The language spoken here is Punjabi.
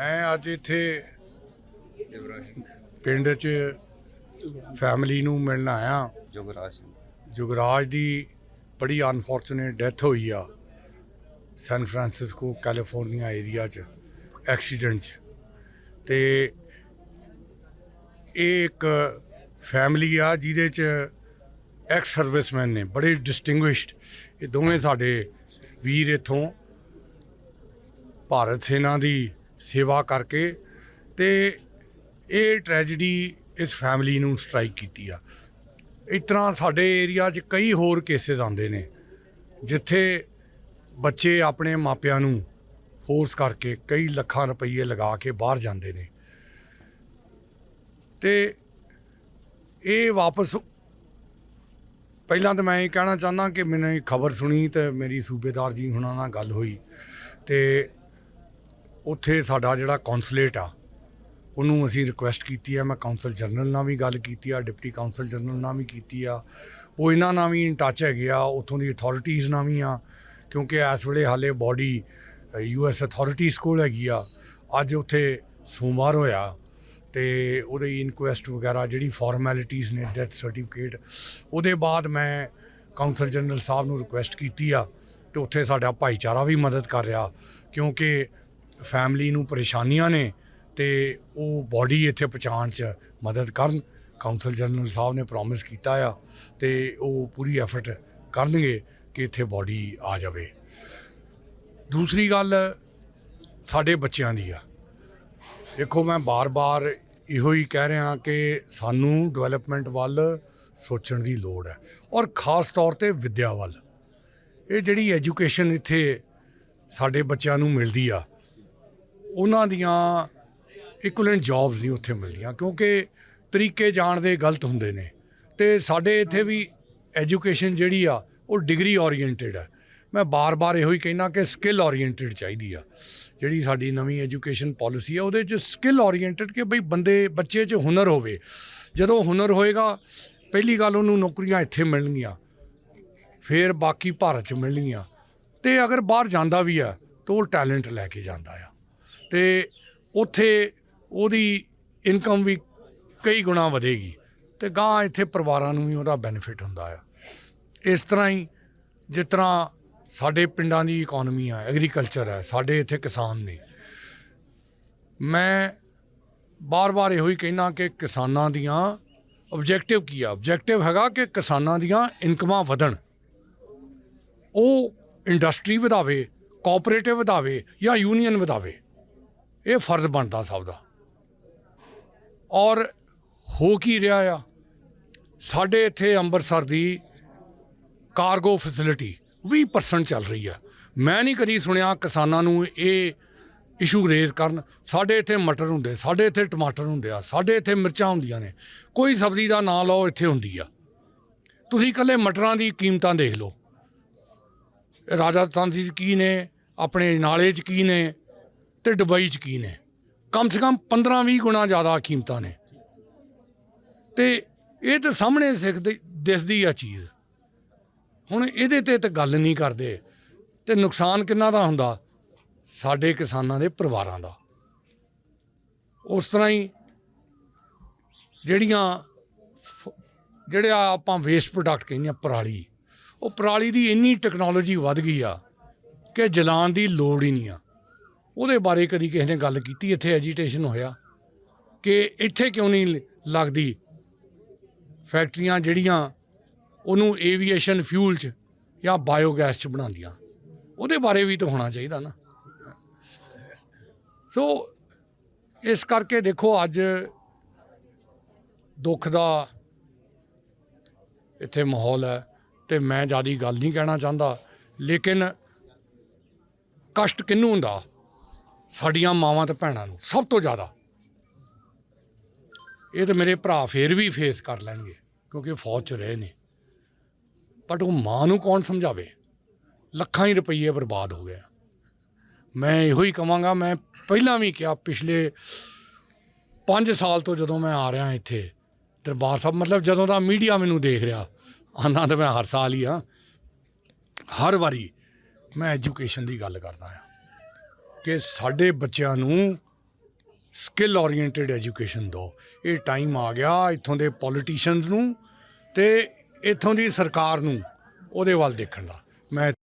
ਮੈਂ ਅੱਜ ਇੱਥੇ ਪਿੰਡ 'ਚ ਫੈਮਿਲੀ ਨੂੰ ਮਿਲਣ ਆਇਆ। ਜੁਗਰਾਜ ਸਿੰਘ। ਜੁਗਰਾਜ ਦੀ ਬੜੀ ਅਨਫੋਰਚੂਨੇਟ ਡੈਥ ਹੋਈ ਆ ਸੈਨ ਫਰਾਂਸਿਸਕੋ ਕੈਲੀਫੋਰਨੀਆ ਏਰੀਆ 'ਚ ਐਕਸੀਡੈਂਟ 'ਚ। ਤੇ ਇਹ ਇੱਕ ਫੈਮਿਲੀ ਆ ਜਿਹਦੇ 'ਚ ਐਕਸ ਸਰਵਿਸਮੈਨ ਨੇ ਬੜੇ ਡਿਸਟਿੰਗੁਇਸ਼ਡ ਇਹ ਦੋਵੇਂ ਸਾਡੇ ਵੀਰ ਇਥੋਂ ਭਾਰਤ ਸੈਨਾ ਦੀ ਸੇਵਾ ਕਰਕੇ ਤੇ ਇਹ ਟ੍ਰੈਜੇਡੀ ਇਸ ਫੈਮਿਲੀ ਨੂੰ ਸਟ੍ਰਾਈਕ ਕੀਤੀ ਆ। ਇਸ ਤਰ੍ਹਾਂ ਸਾਡੇ ਏਰੀਆ 'ਚ ਕਈ ਹੋਰ ਕੇਸਿਸ ਆਉਂਦੇ ਨੇ, ਜਿੱਥੇ ਬੱਚੇ ਆਪਣੇ ਮਾਪਿਆਂ ਨੂੰ ਫੋਰਸ ਕਰਕੇ ਕਈ ਲੱਖਾਂ ਰੁਪਏ ਲਗਾ ਕੇ ਬਾਹਰ ਜਾਂਦੇ ਨੇ। ਤੇ ਇਹ ਵਾਪਸ ਪਹਿਲਾਂ ਤਾਂ ਮੈਂ ਇਹ ਕਹਿਣਾ ਚਾਹੁੰਦਾ ਕਿ ਮੈਨੂੰ ਖਬਰ ਸੁਣੀ ਤੇ ਮੇਰੀ ਸੂਬੇਦਾਰ ਜੀ ਹੁਣਾਂ ਨਾਲ ਗੱਲ ਹੋਈ ਤੇ ਉੱਥੇ ਸਾਡਾ ਜਿਹੜਾ ਕੌਂਸੂਲੇਟ ਆ, ਉਹਨੂੰ ਅਸੀਂ ਰਿਕੁਐਸਟ ਕੀਤੀ ਆ, ਮੈਂ ਕਾਉਂਸਲ ਜਨਰਲ ਨਾਲ ਵੀ ਗੱਲ ਕੀਤੀ ਆ ਡਿਪਟੀ ਕਾਉਂਸਲ ਜਨਰਲ ਨਾਲ ਵੀ ਕੀਤੀ ਆ। ਉਹ ਇਹਨਾਂ ਨਾਲ ਵੀ ਇਨ ਟੱਚ ਹੈਗੇ ਆ, ਉੱਥੋਂ ਦੀ ਅਥਾਰਟੀਜ਼ ਨਾਲ ਵੀ ਆ, ਕਿਉਂਕਿ ਇਸ ਵੇਲੇ ਹਾਲੇ ਬਾਡੀ ਯੂ ਐਸ ਅਥਾਰਟੀਜ਼ ਕੋਲ ਹੈਗੀ ਆ। ਅੱਜ ਉੱਥੇ ਸੋਮਵਾਰ ਹੋਇਆ ਤੇ ਉਹਦੀ ਇਨਕੁਐਸਟ ਵਗੈਰਾ ਜਿਹੜੀ ਫਾਰਮੈਲਿਟੀਆਂ ਨੇ ਡੈਥ ਸਰਟੀਫਿਕੇਟ ਉਹਦੇ ਬਾਅਦ ਮੈਂ ਕਾਉਂਸਲ ਜਨਰਲ ਸਾਹਿਬ ਨੂੰ ਰਿਕੁਐਸਟ ਕੀਤੀ ਆ, ਤੇ ਉੱਥੇ ਸਾਡਾ ਭਾਈਚਾਰਾ ਵੀ ਮਦਦ ਕਰ ਰਿਹਾ, ਕਿਉਂਕਿ ਫੈਮਿਲੀ ਨੂੰ ਪਰੇਸ਼ਾਨੀਆਂ ਨੇ ਤੇ ਉਹ ਬਾਡੀ ਇੱਥੇ ਪਹੁੰਚਾਉਣ 'ਚ ਮਦਦ ਕਰਨ। ਕਾਉਂਸਲ ਜਨਰਲ ਸਾਹਿਬ ਨੇ ਪ੍ਰੋਮਿਸ ਕੀਤਾ ਆ ਤੇ ਉਹ ਪੂਰੀ ਐਫਰਟ ਕਰਨਗੇ ਕਿ ਇੱਥੇ ਬਾਡੀ ਆ ਜਾਵੇ। ਦੂਸਰੀ ਗੱਲ ਸਾਡੇ ਬੱਚਿਆਂ ਦੀ ਆ। ਦੇਖੋ ਮੈਂ ਬਾਰ-ਬਾਰ ਇਹੋ ਹੀ ਕਹਿ ਰਿਹਾ ਕਿ ਸਾਨੂੰ ਡਿਵੈਲਪਮੈਂਟ ਵੱਲ ਸੋਚਣ ਦੀ ਲੋੜ ਹੈ ਔਰ ਖਾਸ ਤੌਰ ਤੇ ਵਿੱਦਿਆ ਵੱਲ। ਇਹ ਜਿਹੜੀ ਐਜੂਕੇਸ਼ਨ ਇੱਥੇ ਸਾਡੇ ਬੱਚਿਆਂ ਨੂੰ ਮਿਲਦੀ ਆ ਉਹਨਾਂ ਦੀਆਂ ਇਕੁਇਲੈਂਟ ਜੌਬਸ ਨਹੀਂ ਉੱਥੇ ਮਿਲਦੀਆਂ, ਕਿਉਂਕਿ ਤਰੀਕੇ ਜਾਣਦੇ ਗਲਤ ਹੁੰਦੇ ਨੇ। ਤੇ ਸਾਡੇ ਇੱਥੇ ਵੀ ਐਜੂਕੇਸ਼ਨ ਜਿਹੜੀ ਆ, ਉਹ ਡਿਗਰੀ ਓਰੀਐਂਟਡ ਆ। ਮੈਂ ਬਾਰ-ਬਾਰ ਇਹੋ ਹੀ ਕਹਿਣਾ ਕਿ ਸਕਿੱਲ ਓਰੀਐਂਟਡ ਚਾਹੀਦੀ ਆ। ਜਿਹੜੀ ਸਾਡੀ ਨਵੀਂ ਐਜੂਕੇਸ਼ਨ ਪਾਲਿਸੀ ਆ, ਉਹਦੇ 'ਚ ਸਕਿੱਲ ਓਰੀਐਂਟਡ ਕਿ ਬਈ ਬੰਦੇ, ਬੱਚੇ 'ਚ ਹੁਨਰ ਹੋਵੇ। ਜਦੋਂ ਹੁਨਰ ਹੋਏਗਾ, ਪਹਿਲੀ ਗੱਲ ਉਹਨੂੰ ਨੌਕਰੀਆਂ ਇੱਥੇ ਮਿਲਣਗੀਆਂ, ਫਿਰ ਬਾਕੀ ਭਾਰਤ 'ਚ ਮਿਲਣਗੀਆਂ। ਤੇ ਅਗਰ ਬਾਹਰ ਜਾਂਦਾ ਵੀ ਆ, ਤਾਂ ਉਹ ਟੈਲੈਂਟ ਲੈ ਕੇ ਜਾਂਦਾ ਆ। ਤੇ ਉੱਥੇ ਉਹਦੀ ਇਨਕਮ ਵੀ ਕਈ ਗੁਣਾ ਵਧੇਗੀ। ਤੇ ਗਾਂ ਇੱਥੇ ਪਰਿਵਾਰਾਂ ਨੂੰ ਵੀ ਉਹਦਾ ਬੈਨੀਫਿਟ ਹੁੰਦਾ ਆ। ਇਸ ਤਰ੍ਹਾਂ ਹੀ ਜਿਸ ਤਰ੍ਹਾਂ ਸਾਡੇ ਪਿੰਡਾਂ ਦੀ ਇਕਨੋਮੀ ਆ ਐਗਰੀਕਲਚਰ ਹੈ ਸਾਡੇ ਇੱਥੇ ਕਿਸਾਨ ਨੇ। ਮੈਂ ਬਾਰ-ਬਾਰ ਇਹੋ ਹੀ ਕਹਿਣਾ ਕਿ ਕਿਸਾਨਾਂ ਦੀਆਂ ਆਬਜੈਕਟਿਵ ਕੀ ਆ? ਆਬਜੈਕਟਿਵ ਹੈਗਾ ਕਿ ਕਿਸਾਨਾਂ ਦੀਆਂ ਇਨਕਮਾਂ ਵਧਣ। ਉਹ ਇੰਡਸਟਰੀ ਵਧਾਵੇ ਕੋਆਪਰੇਟਿਵ ਵਧਾਵੇ ਜਾਂ ਯੂਨੀਅਨ ਵਧਾਵੇ। ਇਹ ਫਰਜ਼ ਬਣਦਾ ਸਭ ਦਾ। ਔਰ ਹੋ ਕੀ ਰਿਹਾ ਆ? ਸਾਡੇ ਇੱਥੇ ਅੰਮ੍ਰਿਤਸਰ ਦੀ ਕਾਰਗੋ ਫੈਸਿਲਿਟੀ 20% ਚੱਲ ਰਹੀ ਆ। ਮੈਂ ਨਹੀਂ ਕਦੀ ਸੁਣਿਆ ਕਿਸਾਨਾਂ ਨੂੰ ਇਹ ਇਸ਼ੂ ਰੇਜ਼ ਕਰਨ। ਸਾਡੇ ਇੱਥੇ ਮਟਰ ਹੁੰਦੇ, ਸਾਡੇ ਇੱਥੇ ਟਮਾਟਰ ਹੁੰਦੇ ਆ, ਸਾਡੇ ਇੱਥੇ ਮਿਰਚਾਂ ਹੁੰਦੀਆਂ ਨੇ। ਕੋਈ ਸਬਜ਼ੀ ਦਾ ਨਾਂ ਲਓ, ਇੱਥੇ ਹੁੰਦੀ ਆ। ਤੁਸੀਂ ਇਕੱਲੇ ਮਟਰਾਂ ਦੀ ਕੀਮਤਾਂ ਦੇਖ ਲਓ। ਰਾਜਸਥਾਨ 'ਚ ਕੀ ਨੇ? ਆਪਣੇ ਨਾਲੇ 'ਚ ਕੀ ਨੇ? ਤੇ ਦੁਬਈ 'ਚ ਕੀ ਨੇ ਕਮ ਸੇ ਕਮ 15-20 ਗੁਣਾ ਜ਼ਿਆਦਾ ਕੀਮਤਾਂ ਨੇ। ਤੇ ਇਹ ਤਾਂ ਸਾਹਮਣੇ ਸਿੱਖਦੀ ਦਿਸਦੀ ਆ ਚੀਜ਼। ਹੁਣ ਇਹਦੇ ਤੇ ਤਾਂ ਗੱਲ ਨਹੀਂ ਕਰਦੇ। ਤੇ ਨੁਕਸਾਨ ਕਿੰਨਾ ਦਾ ਹੁੰਦਾ? ਸਾਡੇ ਕਿਸਾਨਾਂ ਦੇ ਪਰਿਵਾਰਾਂ ਦਾ। ਉਸ ਤਰ੍ਹਾਂ ਹੀ ਜਿਹੜੀਆਂ ਫ- ਜਿਹੜੇ ਆਪਾਂ ਵੇਸਟ ਪ੍ਰੋਡਕਟ ਕਹਿੰਦੇ ਆ, ਪਰਾਲੀ। ਉਹ ਪਰਾਲੀ ਦੀ ਇੰਨੀ ਟੈਕਨੋਲੋਜੀ ਵੱਧ ਗਈ ਆ ਕਿ ਜਲਾਉਣ ਦੀ ਲੋੜ ਹੀ ਨਹੀਂ ਆ। ਉਹਦੇ ਬਾਰੇ ਕਦੀ ਕਿਸੇ ਨੇ ਗੱਲ ਕੀਤੀ? ਇੱਥੇ ਐਜੀਟੇਸ਼ਨ ਹੋਇਆ ਕਿ ਇੱਥੇ ਕਿਉਂ ਨਹੀਂ ਲ- ਲੱਗਦੀ? ਫੈਕਟਰੀਆਂ ਜਿਹੜੀਆਂ ਉਹਨੂੰ ਏਵੀਏਸ਼ਨ ਫਿਊਲ 'ਚ ਜਾਂ ਬਾਇਓਗੈਸ 'ਚ ਬਣਾਉਂਦੀਆਂ। ਉਹਦੇ ਬਾਰੇ ਵੀ ਤਾਂ ਹੋਣਾ ਚਾਹੀਦਾ ਨਾ। ਸੋ ਇਸ ਕਰਕੇ ਦੇਖੋ ਅੱਜ ਦੁੱਖ ਦਾ ਇੱਥੇ ਮਾਹੌਲ ਹੈ ਤੇ ਮੈਂ ਜਿਆਦੀ ਗੱਲ ਨਹੀਂ ਕਹਿਣਾ ਚਾਹੁੰਦਾ, ਲੇਕਿਨ ਕਸ਼ਟ ਕਿਹਨੂੰ ਹੁੰਦਾ? ਸਾਡੀਆਂ ਮਾਵਾਂ ਤੇ ਭੈਣਾਂ ਨੂੰ, ਸਭ ਤੋਂ ਜ਼ਿਆਦਾ। ਇਹ ਤਾਂ ਮੇਰੇ ਭਰਾ ਫੇਰ ਵੀ ਫੇਸ ਕਰ ਲੈਣਗੇ, ਕਿਉਂਕਿ ਫੌਜ 'ਚ ਰਹੇ ਨੇ। ਬਟ ਉਹ ਮਾਂ ਨੂੰ ਕੌਣ ਸਮਝਾਵੇ? ਲੱਖਾਂ ਹੀ ਰੁਪਈਏ ਬਰਬਾਦ ਹੋ ਗਿਆ। ਮੈਂ ਇਹੋ ਹੀ ਕਵਾਂਗਾ, ਮੈਂ ਪਹਿਲਾਂ ਵੀ ਕਿਹਾ, ਪਿਛਲੇ 5 ਸਾਲ ਤੋਂ ਜਦੋਂ ਮੈਂ ਆ ਰਿਹਾ ਇੱਥੇ, ਦਰਬਾਰ ਸਾਹਿਬ, ਮਤਲਬ ਜਦੋਂ ਦਾ ਮੀਡੀਆ ਮੈਨੂੰ ਦੇਖ ਰਿਹਾ ਆਉਂਦਾ ਤਾਂ ਮੈਂ ਹਰ ਸਾਲ ਹੀ ਆ, ਹਰ ਵਾਰੀ ਮੈਂ ਐਜੂਕੇਸ਼ਨ ਦੀ ਗੱਲ ਕਰਦਾ ਆ। ਕਿ ਸਾਡੇ ਬੱਚਿਆਂ ਨੂੰ ਸਕਿੱਲ ਓਰੀਐਂਟਡ ਐਜੂਕੇਸ਼ਨ ਦਿਓ। ਇਹ ਟਾਈਮ ਆ ਗਿਆ ਇੱਥੋਂ ਦੇ ਪੋਲੀਟੀਸ਼ੀਅਨਸ ਨੂੰ ਤੇ ਇੱਥੋਂ ਦੀ ਸਰਕਾਰ ਨੂੰ, ਉਹਦੇ ਵੱਲ ਦੇਖਣ ਦਾ। ਮੈਂ